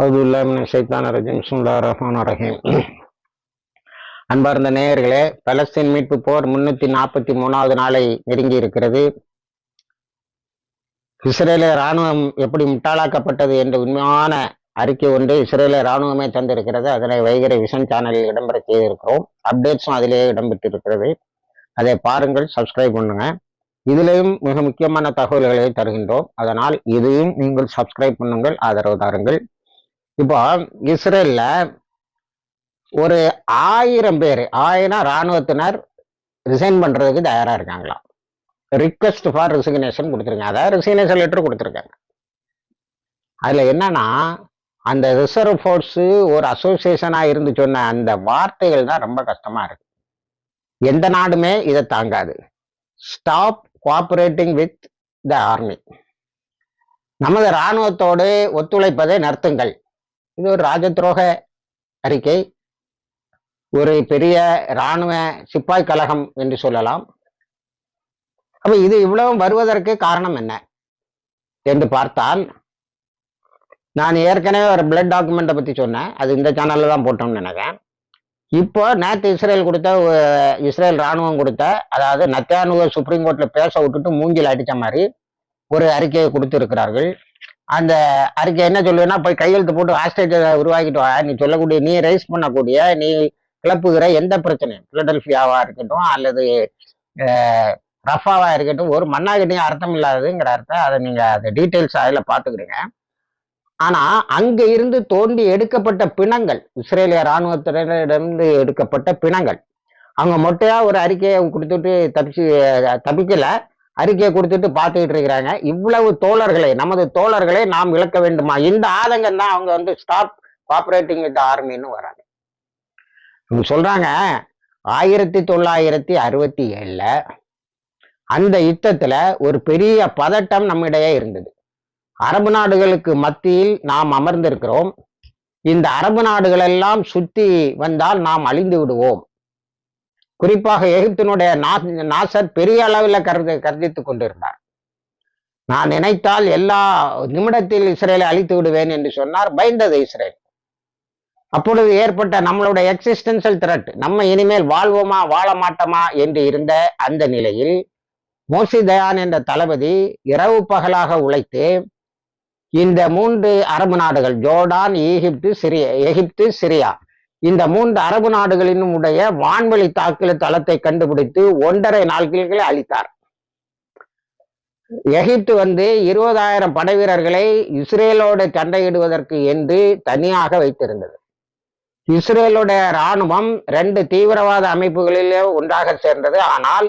அதுல்லாமின் சைத்தான் ரஜீம். சுல்லா ரஹ்மான் ரஹீம். அன்பார்ந்த நேயர்களே பலஸ்தீன் மீட்பு போர் முன்னூத்தி நாற்பத்தி மூணாவது நாளை நெருங்கி இருக்கிறது. இஸ்ரேல ராணுவம் எப்படி முட்டாளாக்கப்பட்டது என்ற உண்மையான அறிக்கை ஒன்று இஸ்ரேல ராணுவமே தந்திருக்கிறது. அதனை வைகரை விஷன் சேனலில் இடம்பெற செய்திருக்கிறோம். அப்டேட்ஸும் அதிலேயே இடம்பெற்றிருக்கிறது. அதை பாருங்கள் சப்ஸ்கிரைப் பண்ணுங்க. இதிலேயும் மிக முக்கியமான தகவல்களை தருகின்றோம். அதனால் இதையும் நீங்கள் சப்ஸ்கிரைப் பண்ணுங்கள் ஆதரவு தாருங்கள். இப்போ இஸ்ரேல்ல ஒரு ஆயிரம் பேர் ஆயிரம் ராணுவத்தினர் ரிசைன் பண்றதுக்கு தயாரா இருக்காங்களாம். ரிக்வெஸ்ட் ஃபார் ரிசிக்னேஷன் கொடுத்துருக்காங்க. அதாவது ரிசிக்னேஷன் லெட்டர் கொடுத்துருக்காங்க. அதுல என்னன்னா அந்த ரிசர்வ் ஃபோர்ஸ் ஒரு அசோசியேஷனா இருந்து சொன்ன அந்த வார்த்தைகள் தான் ரொம்ப கஷ்டமா இருக்கு. எந்த நாடுமே இதை தாங்காது. Stop cooperating with the army நமது இராணுவத்தோடு ஒத்துழைப்பதை நிறுத்துங்கள். இது ஒரு ராஜதுரோக அறிக்கை. ஒரு பெரிய இராணுவ சிப்பாய் கழகம் என்று சொல்லலாம். அப்ப இது இவ்வளவு வருவதற்கு காரணம் என்ன? என்று பார்த்தால் நான் ஏற்கனவே ஒரு பிளட் டாக்குமெண்ட்டை பற்றி சொன்னேன். அது இந்த சேனலில் தான் போட்டோம்னு நினைக்கிறேன். இப்போ நேற்று இஸ்ரேல் கொடுத்த இஸ்ரேல் ராணுவம் கொடுத்த அதாவது நத்தியானுவ சுப்ரீம் கோர்ட்டில் பேச விட்டுட்டு மூஞ்சில் அடித்த மாதிரி ஒரு அறிக்கையை கொடுத்துருக்கிறார்கள். அந்த அறிக்கை என்ன சொல்லுவேன்னா போய் கையெழுத்து போட்டு ஹாஸ்டேஜை உருவாக்கிட்டு வா. நீ சொல்லக்கூடிய நீ ரைஸ் பண்ணக்கூடிய நீ கிளப்புகிற எந்த பிரச்சனையும் பிலடெல்பியாவா இருக்கட்டும் அல்லது ரஃபாவா இருக்கட்டும் ஒரு மண்ணாகிட்டையும் அர்த்தம் இல்லாததுங்கிற அர்த்தம். அதை நீங்க அந்த டீட்டெயில்ஸ் அதில் பார்த்துக்கிறீங்க. ஆனா அங்க இருந்து தோண்டி எடுக்கப்பட்ட பிணங்கள் இஸ்ரேலிய இராணுவத்தினரிடமிருந்து எடுக்கப்பட்ட பிணங்கள். அவங்க மொட்டையா ஒரு அறிக்கையை கொடுத்துட்டு தப்பிச்சு தப்பிக்கல. அறிக்கையை கொடுத்துட்டு பார்த்துக்கிட்டு இருக்கிறாங்க. இவ்வளவு தோழர்களை நமது தோழர்களை நாம் இழக்க வேண்டுமா? இந்த ஆதங்கம் தான் அவங்க வந்து ஸ்டாப் காப்பரேட்டிங் வித் ஆர்மின்னு வராங்க. இவங்க சொல்றாங்க ஆயிரத்தி தொள்ளாயிரத்தி அறுபத்தி ஏழுல அந்த யுத்தத்துல ஒரு பெரிய பதட்டம் நம்மிடையே இருந்தது. அரபு நாடுகளுக்கு மத்தியில் நாம் அமர்ந்திருக்கிறோம். இந்த அரபு நாடுகளெல்லாம் சுற்றி சுத்தி வந்தால் நாம் அழிந்து விடுவோம். குறிப்பாக எகிப்தினுடைய நா- நாசர் பெரிய அளவில் கருது கருதித்து கொண்டிருந்தார். நான் நினைத்தால் எல்லா நிமிடத்தில் இஸ்ரேலை அழித்து விடுவேன் என்று சொன்னார் பயந்தது இஸ்ரேல். அப்பொழுது ஏற்பட்ட நம்மளுடைய எக்ஸிஸ்டன்சியல் த்ரெட் நம்ம இனிமேல் வாழ்வோமா வாழ மாட்டோமா என்று இருந்த அந்த நிலையில் மோசி தயான் என்ற தளபதி இரவு பகலாக உழைத்து இந்த மூன்று அரபு நாடுகள் Jordan Egypt Syria Egypt Syria இந்த மூன்று அரபு நாடுகளினும் உடைய வான்வெளி தாக்குதல் தளத்தை கண்டுபிடித்து ஒன்றரை நாட்களில் அளித்தார் எகிப்து வந்து இருபதாயிரம் படை வீரர்களை இஸ்ரேலோடு சண்டையிடுவதற்கு என்று தனியாக வைத்திருந்தது. இஸ்ரேலுடைய இராணுவம் ரெண்டு தீவிரவாத அமைப்புகளிலே ஒன்றாக சேர்ந்தது. ஆனால்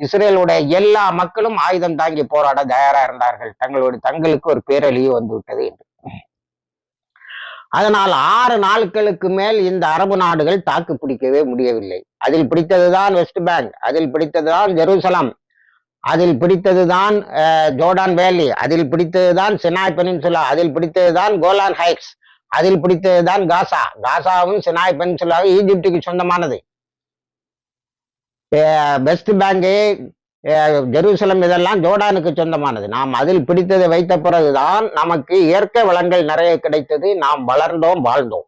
இஸ்ரேலுடைய எல்லா மக்களும் ஆயுதம் தாங்கி போராட தயாரா இருந்தார்கள். தங்களுடைய தங்களுக்கு ஒரு பேரழிவு வந்துவிட்டது என்று. அதனால் ஆறு நாட்களுக்கு மேல் இந்த அரபு நாடுகள் தாக்கு பிடிக்கவே முடியவில்லை. அதில் பிடித்ததுதான் வெஸ்ட் பேங்க் அதில் பிடித்ததுதான் ஜெருசலம் அதில் பிடித்ததுதான் ஜோர்டான் வேலி அதில் பிடித்ததுதான் சினாய் பெனின்சுலா அதில் பிடித்ததுதான் கோலான் ஹைட்ஸ் அதில் பிடித்ததுதான் காசா. காசாவும் சினாய் பெனின்சுலாவும் ஈஜிப்டுக்கு சொந்தமானது. வெஸ்ட் பேங்கு ஜெருசலம் இதெல்லாம் ஜோர்டானுக்கு சொந்தமானது. நாம் அதில் பிடித்ததை வைத்த பிறகுதான் நமக்கு இயற்கை வளங்கள் நிறைய கிடைத்தது. நாம் வளர்ந்தோம் வாழ்ந்தோம்.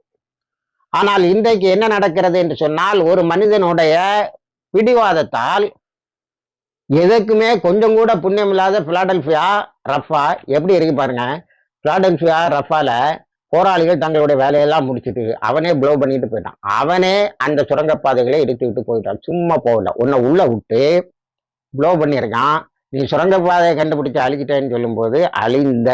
ஆனால் இன்றைக்கு என்ன நடக்கிறது என்று சொன்னால் ஒரு மனிதனுடைய பிடிவாதத்தால் எதுக்குமே கொஞ்சம் கூட புண்ணியம் இல்லாத பிலாடல்ஃபியா ரஃபா எப்படி இருக்கு பாருங்க. பிலாடல்ஃபியா ரஃபால போராளிகள் தங்களுடைய வேலையெல்லாம் முடிச்சுட்டு அவனே ப்ளோ பண்ணிட்டு போயிட்டான். அவனே அந்த சுரங்கப்பாதைகளை எடுத்து விட்டு போயிட்டான். சும்மா போகல. உன்னை உள்ள விட்டு ப்ளோ பண்ணியிருக்கான். நீ சுரங்கப்பாதையை கண்டுபிடிச்சு அழிச்சிட்டேன்னு சொல்லும்போது அழிந்த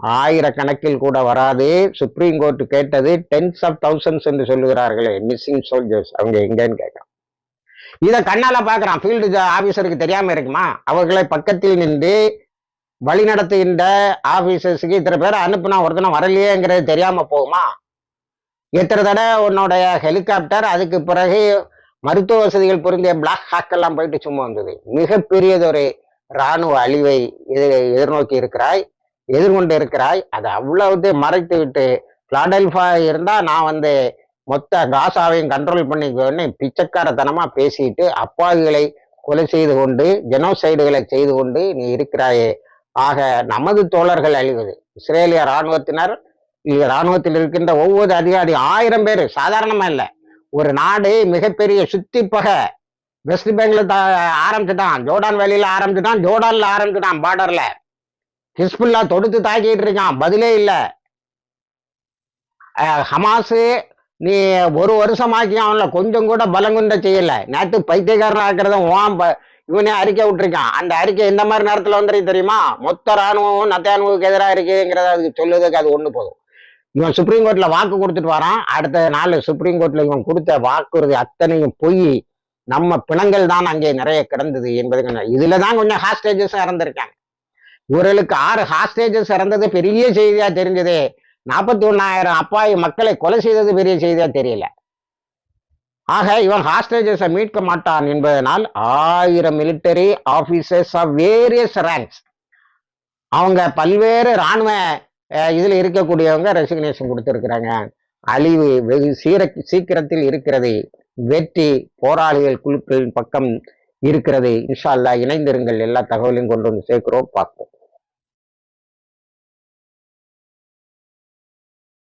ஆயிரக்கணக்கில் கூட வராது. சுப்ரீம் கோர்ட் கேட்டது டென்ஸ் ஆஃப் தௌசண்ட்ஸ் என்று சொல்லுகிறார்களே மிஸ்ஸிங் சோல்ஜர்ஸ் அவங்க எங்கன்னு கேட்கறான். இதை கண்ணால பாக்குறான் ஃபீல்டு ஆபீசருக்கு தெரியாம இருக்குமா? அவர்களை பக்கத்தில் நின்று வழி நடத்துகின்ற ஆபீசர்ஸுக்கு இத்தனை பேரை அனுப்புனா ஒருத்தனை வரலையேங்கிறது தெரியாம போகுமா? எத்தனை தடவை உன்னோடைய ஹெலிகாப்டர் அதுக்கு பிறகு மருத்துவ வசதிகள் பொருந்திய பிளாக் ஹாக் எல்லாம் போயிட்டு சும்மா வந்தது. மிகப்பெரியதொரு இராணுவ அழிவை எதிர் எதிர்நோக்கி இருக்கிறாய் எதிர்கொண்டு இருக்கிறாய். அதை அவ்வளவு மறைத்து விட்டு பிளாடெல்ஃபா இருந்தா நான் வந்து மொத்த காசாவையும் கண்ட்ரோல் பண்ணிக்கோன்னு பிச்சைக்காரத்தனமா பேசிட்டு அப்பாவிகளை கொலை செய்து கொண்டு ஜெனோசைடுகளை செய்து கொண்டு நீ இருக்கிறாயே. ஆக நமது தோழர்கள் அழிவது. இஸ்ரேலிய இராணுவத்தினர் இராணுவத்தில் ராணுவத்தில் இருக்கின்ற ஒவ்வொரு அதிகாரி ஆயிரம் பேர் சாதாரணமா இல்லை. ஒரு நாடு மிகப்பெரிய சுத்திப்பகை வெஸ்ட் பெங்கால் ஆரம்பிச்சுட்டான். ஜோர்டான் வேலியில ஆரம்பிச்சுட்டான். ஜோர்டான்ல ஆரம்பிச்சுட்டான் பார்டர்ல ஹிஸ்புல்லா தொடுத்து தாக்கிட்டு இருக்கான். பதிலே இல்லை. ஹமாஸு நீ ஒரு வருஷமாக்கி அவன்ல கொஞ்சம் கூட பலங்குண்ட செய்யல. நேற்று பைத்தியக்காரன் ஆக்கிறத உன் ப- இவனே அறிக்கை விட்டுருக்கான். அந்த அறிக்கை எந்த மாதிரி நேரத்தில் வந்துருக்கு தெரியுமா? மொத்த ராணுவம் நத்தியானுவுக்கு எதிராக இருக்குங்கிறத அதுக்கு சொல்லுறதுக்கு அது ஒன்று போதும். இவன் சுப்ரீம் கோர்ட்ல வாக்கு கொடுத்துட்டு வரான். அடுத்த நாள் சுப்ரீம் கோர்ட்ல இவன் கொடுத்த வாக்குறுதி அத்தனையும் பொய். நம்ம பிணங்கள் தான் அங்கே நிறைய கிடந்தது என்பது இதுல தான் கொஞ்சம் ஹாஸ்டேஜஸ் இறந்திருக்காங்க. இவர்களுக்கு ஆறு ஹாஸ்டேஜஸ் இறந்தது பெரிய செய்தியா தெரிஞ்சது. நாற்பத்தி ஒன்னாயிரம் அப்பாவி மக்களை கொலை செய்தது பெரிய செய்தியா தெரியல. ஆக இவன் ஹாஸ்டேஜஸை மீட்க மாட்டான் என்பதனால் ஆயிரம் military officers of various ranks அவங்க பல்வேறு இராணுவ இதில் இருக்கக்கூடியவங்க ரெசிக்னேஷன் கொடுத்துருக்குறாங்க. அழிவு வெகு சீர சீக்கிரத்தில் இருக்கிறது. வெற்றி போராளிகள் குழுக்களின் பக்கம் இருக்கிறது. இன்ஷா இணைந்திருங்கள். எல்லா தகவலையும் கொண்டு வந்து சேர்க்கிறோம். பார்ப்போம்.